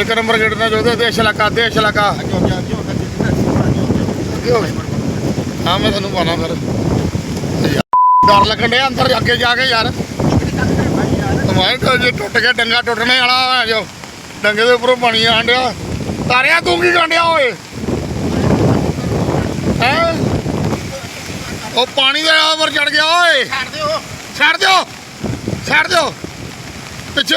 ਇੱਕ number gate ਨਾਲ ਜੋਦੇ ਦੇਸ਼ ਇਲਾਕਾ ਦੇਸ਼ ਇਲਾਕਾ। ਹਾਂ ਮੈਂ ਤੁਹਾਨੂੰ ਪਾਣਾ ਫਿਰ। ਡਰ ਲੱਗਣ ਡਿਆ ਅੰਦਰ ਅੱਗੇ ਜਾ ਕੇ ਯਾਰ। ਤੁਮਾਰੇ ਤਾਂ ਜੇ ਟੁੱਟ ਗਿਆ ਡੰਗਾ ਟੁੱਟਣੇ ਵਾਲਾ ਹੈ ਜੋ। ਡੰਗੇ ਦੇ ਉੱਪਰੋਂ ਪਾਣੀ ਆਣ ਡਿਆ। ਤਾਰਿਆ ਤੂੰ ਕੀ ਗੰਡਿਆ ਓਏ? ਹੈ? ਉਹ ਪਾਣੀ ਦੇ ਉੱਪਰ ਚੜ ਗਿਆ ਓਏ। ਛੱਡ ਦਿਓ। ਛੱਡ ਦਿਓ। ਛੱਡ ਦਿਓ। ਪਿੱਛੇ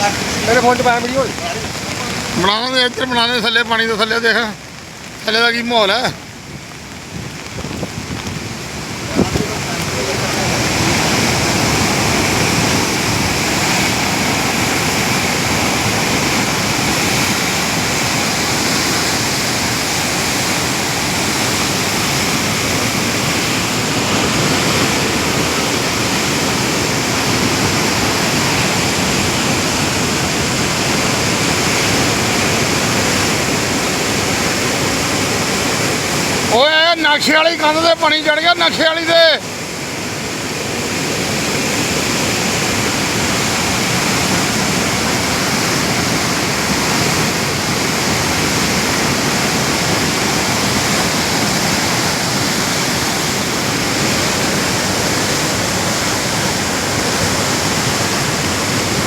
ਮੇਰੇ ਫੋਨ 'ਚ ਪਾਇਆ ਵੀਡੀਓ ਬਣਾਉਣਾ ਇੱਧਰ ਬਣਾਉਣਾ ਦੇ ਥੱਲੇ ਪਾਣੀ ਦੇ ਥੱਲੇ ਦੇਖ। ਥੱਲੇ ਦਾ ਕੀ ਮਾਹੌਲ ਹੈ? ਓਏ ਨਕਸ਼ੇ ਵਾਲੀ ਕੰਧ ਤੇ ਪਾਣੀ ਚੜ ਗਿਆ ਨਕਸ਼ੇ ਵਾਲੀ ਦੇ।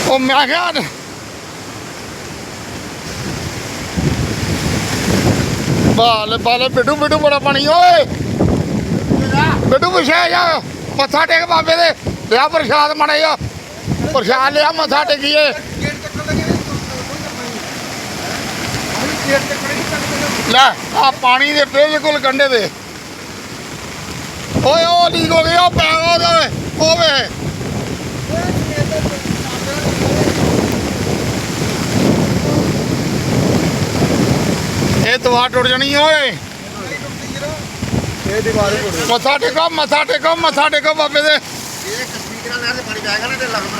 ਉਹ ਮੈਂ ਕਿਹਾ ਬਾਲੇ ਬਾਲੇ ਬਿੱਟੂ ਬਿੱਟੂ ਬੜਾ ਪਾਣੀ, ਓਏ। ਬਿੱਟੂ ਪਿਛੇ ਜਾ। ਮੱਥਾ ਟੇਕ ਬਾਬੇ ਦੇ। ਲਿਆ ਪ੍ਰਸ਼ਾਦ ਮਣੇ ਪ੍ਰਸ਼ਾਦ ਲਿਆ, ਮੱਥਾ ਟੇਕੀਏ। ਲੈ, ਆ ਪਾਣੀ ਦੇ ਬਿਲਕੁਲ ਕੰਢੇ ਦੇ। ਓਏ, ਉਹ ਲੀਕ ਹੋ ਗਿਆ ਉਹ ਪੈ ਉਹਦੇ ਹੋਵੇ ਇਹ ਤਵਾ ਟੁੱਟ ਜਾਣੀ ਓਏ। ਇਹ ਦੀਵਾਰ ਮੱਥਾ ਟੇਕੋ ਮੱਥਾ ਟੇਕੋ ਮੱਥਾ ਟੇਕੋ ਬਾਬੇ ਦੇ। ਇਹ ਕਸ਼ਮੀਰ ਨਾਲ ਪਾਣੀ ਜਾਏਗਾ ਨਾ ਤੇ ਲੱਗਦਾ